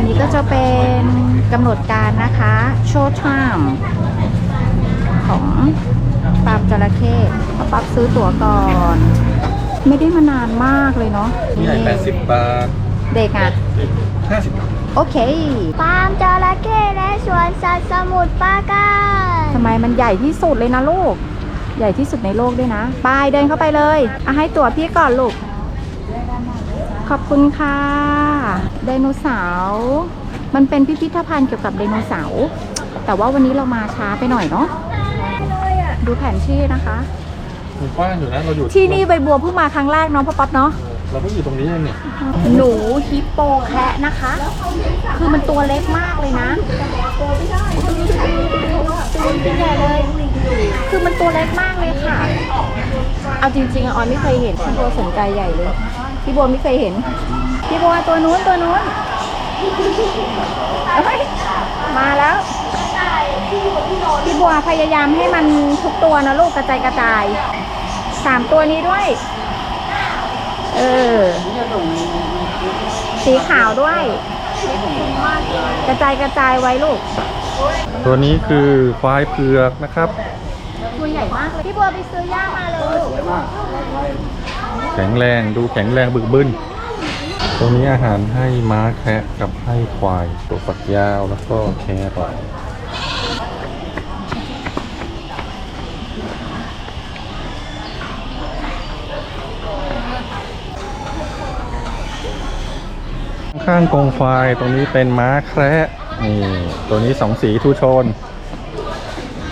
อันนี้ก็จะเป็นกำหนดการนะคะโชว์ไทม์ของฟาร์มจระเข้เอาปั๊บซื้อตั๋วก่อน ไม่ได้มานานมากเลยเนาะนี่ใหญ่80บาท เด็กอะ50บาท โอเคฟาร์มจระเข้และสวนสัตว์สมุทรปราการทำไมมันใหญ่ที่สุดเลยนะลูก ใหญ่ที่สุดในโลกด้วยนะ ไปเดินเข้าไปเลยเอาให้ตั๋วพี่ก่อนลูก ขอบคุณค่ะไดโนเสาร์มันเป็นพิพิธภัณฑ์เกี่ยวกับไดโนเสาร์แต่ว่าวันนี้เรามาช้าไปหน่อยเนาะดูแผนที่นะคะมันกว้างอยู่นะเราอยู่ที่นี่ใบบัวเพิ่งมาครั้งแรกเนาะพ่อป๊อปเนาะเราเพิ่งอยู่ตรงนี้เองเนี่ยหนูฮิปโปแคะนะคะ คือมันตัวเล็กมากเลยนะตัวใหญ่เลย คือมันตัวเล็กมากเลยค่ะ เอาจริงๆอะออนไม่เคยเห็นพี่บัวสนใจใหญ่เลย พี่บัวไม่เคยเห็น พี่บัวตัวนู้นตัวนู้นเอ้ยมาแล้ว พี่บัวพยายามให้มันทุกตัวนะลูกกระจายกระจายสามตัวนี้ด้วย เออ สีขาวด้วย กระจายกระจายไว้ลูก ตัวนี้คือควายเผือกนะครับ ตัวใหญ่มากเลยพี่บัวไปซื้อย่ามาเลย แข็งแรงดูแข็งแรงบึกบึนตรงนี้อาหารให้ม้าแคะกับให้ควายตัวฝักยาวแล้วก็แครอทข้างกองควายตรงนี้เป็นม้าแคระนี่ตัวนี้สองสีทูโชน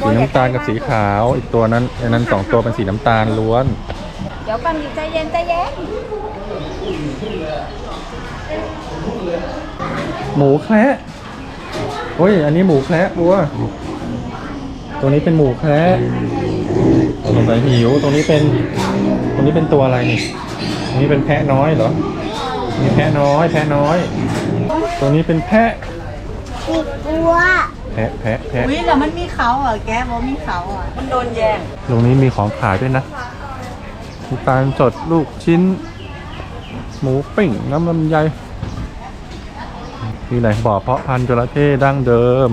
สีน้ำตาลกับสีขาว อีกตัวนั้นอันนั้นสองตัวเป็นสีน้ำตาลล้วน ดี๋ยวก่อนดิใจเย็นใจเย็นหมูแคระโอ้ย อันนี้หมูแคระบัว ตัวนี้เป็นหมูแคระสงสัยหิว ตรงนี้เป็น ตรงนี้เป็นตัวอะไรนี่ตรงนี้เป็นแพะน้อยเหรอนี่แพะน้อย แพะน้อย ตัวนี้เป็นแพะ อีกตัวแพะแพะแพะวิแล้วมันมีเขาเหรอแกบอกมีเขาอะ มันโดนแย่งตรงนี้มีของขายด้วยนะ มีตาลสดลูกชิ้น หมูปิ้งน้ำลำไยนี่ไหนบ่อเพาะพันธุ์จระเข้ดั้งเดิม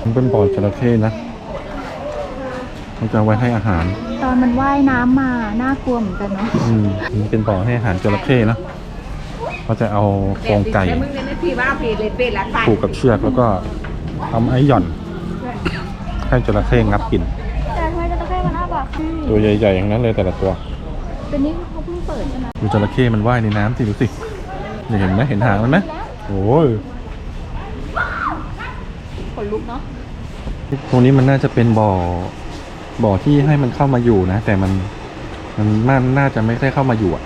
มันเป็นบ่อจระเข้นะมันจะเอาไว้ให้อาหาร ตอนมันว่ายน้ำมาน่ากลัวเหมือนกันเนาะอืมมันเป็นบ่อให้อาหารจระเข้นะเขาจะเอาโครงไก่มึงเนี่ยพี่ว่าพี่เลยเป็นละไปผูกกับเชือกแล้วก็เอาไอ้หย่อน ให้จระเข้งับกิน ตัวใหญ่ๆอย่างนั้นเลยแต่ละตัวเป็นนี้เขาเพิ่งเปิดใช่ไหมดูจระเข้มันว่ายในน้ำสิดูสิเนี่ยเห็นไหมเห็นหางมันไหมโอ้ยขนลุกเนาะตรงนี้มันน่าจะเป็นบ่อบ่อที่ให้มันเข้ามาอยู่นะ แต่มันมันมันน่าจะไม่ได้เข้ามาอยู่อะ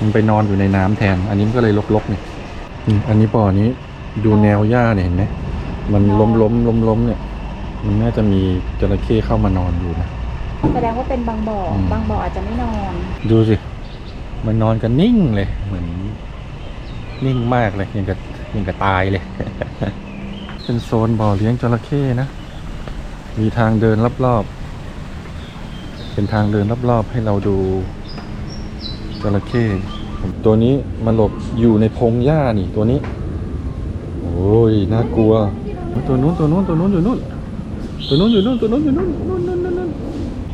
มันไปนอนอยู่ในน้ำแทน อันนี้มันก็เลยลกๆเนี่ยอืมอันนี้บ่อนี้ดูแนวหญ้าเนี่ยเห็นไหมมันล้มล้มล้มล้มๆเนี่ย มันน่าจะมีจระเข้เข้ามานอนอยู่นะ แสดงว่าเป็นบางบ่ออม บางบ่ออาจจะไม่นอน ดูสิ มันนอนกันนิ่งเลย เหมือน นิ่งมากเลยยังกับยังกับตายเลย เป็นโซนบ่อเลี้ยงจระเข้นะ มีทางเดินรอบๆ เป็นทางเดินรอบๆ ให้เราดูจระเข้ตัวนี้มันหลบอยู่ในพงหญ้านี่ตัวนี้ โอ้ยน่ากลัว ตัวนู้นตัวนู้นตัวนู้นอยู่นู้นตัวนู้นอยู่นู้นตัวนู้นอยู่นู้นนู้นนู้นนู้นนู้น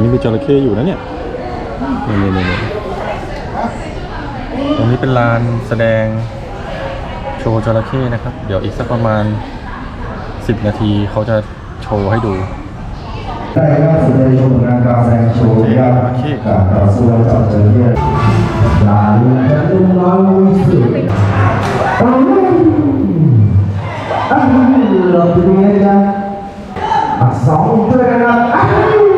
ตัวนี้มีจระเข้อยู่นะเนี่ยนี่นี่นี่ตรงนี้เป็นลานแสดงโชว์จระเข้นะครับ เดี๋ยวอีกสักประมาณ 10 นาทีเขาจะโชว์ให้ดูได้รับแสดงชมงานการแสดงโชว์ยากการต่อสู้จับเจอเนี่ยหลานจะลุงน้อยสุดอืมอะเราไปดูกันนะอะสองด้วยนะครับอะ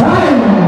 ปี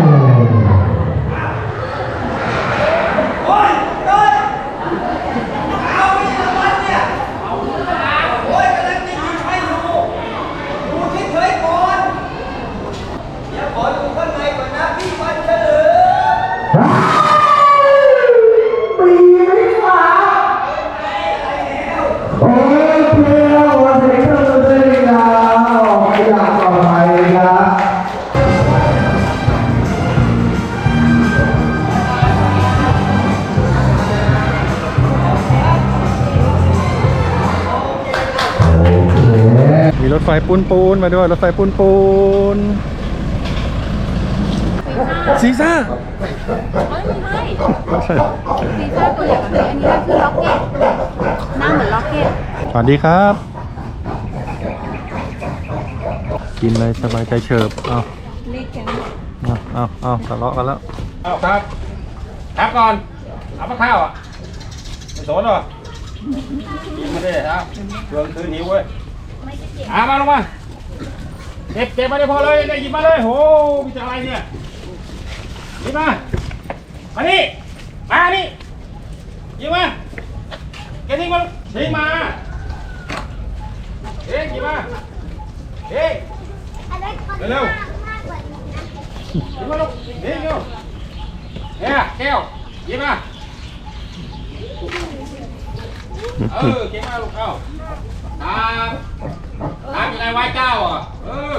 รถไฟปูนปูนๆมาด้วย รถไฟปูนปูนซีซ่าซีซ่าตัวใหญ่กว่านี้อันนี้ก็คือล็อกเก็ตหน้าเหมือนล็อกเก็ตสวัสดีครับ กินเลยสบายใจเฉิบเอาเล็กจังเอาเอาเอาทะเลาะกันแล้วเอาครับครับก่อนเอามาข้าวอะไม่สนหรอกินมาดิครับเพื่องคืนหิวเว้ยเอามาลงมาเก็บเก็บมาได้พอเลยได้หยิบมาเลยโหมีแต่อะไรเนี่ยหยิบมามานี่มานี่หยิบมาเก็บทิ้งมาทิ้งมาเอ๊ะหยิบมาเอ๊ะเร็วหยิบมาลูกนี่เร็วเนี่ยแก้วหยิบมาเออเก่งมากลูกเอ้าตาม ตามยังไงไหว้เจ้าอะเออ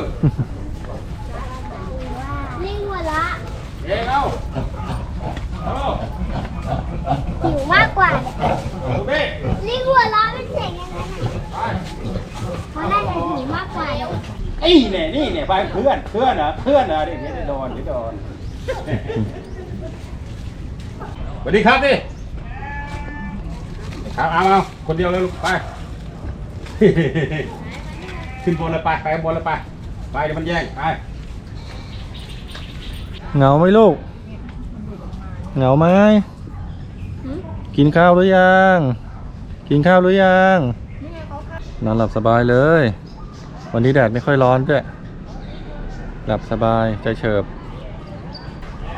ลิงหัวละเก่งเอาเอาหิวมากกว่าลูกเบ้ลิงหัวละมันเจ๋งยังไงไปเขาน่าจะหิวมากกว่าไอ้เนี่ยนี่เนี่ยไปเพื่อนเพื่อนเหรอเพื่อนเหรอเดี๋ยวเดี๋ยวโดนเดี๋ยวโดนสวัสดีครับดิครับเอาเอาคนเดียวเลยลูกไป ขึ้นบนเลยไปไปบนเลยไปไปเดี๋ยวมันแย่งไปเหงาไหมลูก เหงาไหมกินข้าวหรือยัง กินข้าวหรือยังนอนหลับสบายเลย วันนี้แดดไม่ค่อยร้อนด้วย หลับสบายใจเฉิบ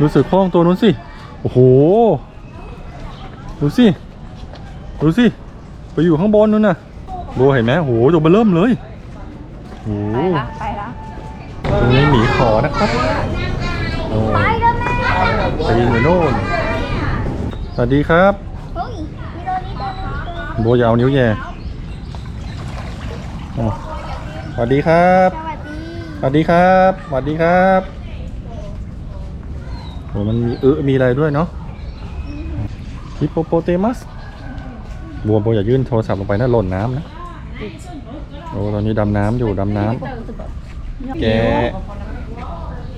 รู้สึกโค้งตัวนู้นสิ โอ้โห ดูสิ ดูสิ ไปอยู่ข้างบนนู้นน่ะโบเห็นไหมโอ้โหตัวเบอร์เริ่มเลยโอ้โห ไปละ ไปละตรงนี้หมีขอนะครับโอ้ไปเด้อแม่ไปยืนอยู่โน่นสวัสดีครับเฮ้ยมีโดนี้ตัวนึงโบอยาเอานิ้วแย่อ๋อสวัสดีครับ สวัสดีสวัสดีครับ สวัสดีครับโอ้มันมีเออมีอะไรด้วยเนาะฮิปโปโปเตมัสบัวโบอย่ายื่นโทรศัพท์ลงไปนะหล่นน้ำนะ โอ้ตอนนี้ดำน้ำอยู่ดำน้ำแกะ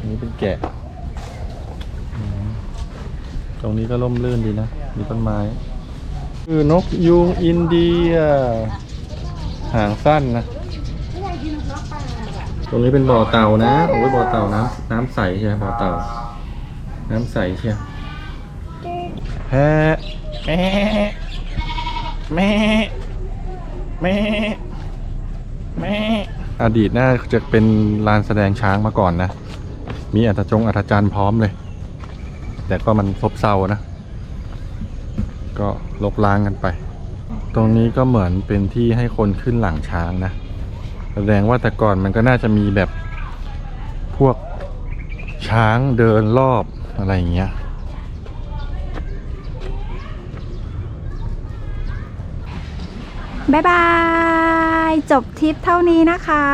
นี่เป็นแกะ ตรงนี้ก็ร่มรื่นดีนะ มีต้นไม้ คือนกยูงอินเดีย หางสั้นนะ ตรงนี้เป็นบ่อเต่านะ โอ้ยบ่อเต่าน้ำน้ำใสใช่ไหมบ่อเต่า น้ำใสใช่ไหมแพะแม่แม่แม่แม่ อดีตน่าจะเป็นลานแสดงช้างมาก่อนนะ มีอัตจงอัตจันทร์พร้อมเลย แต่ก็มันซบเซานะ ก็ลบล้างกันไป ตรงนี้ก็เหมือนเป็นที่ให้คนขึ้นหลังช้างนะ แสดงว่าแต่ก่อนมันก็น่าจะมีแบบพวกช้างเดินรอบอะไรอย่างเงี้ย บ๊ายบาย จบทริปเท่านี้นะคะ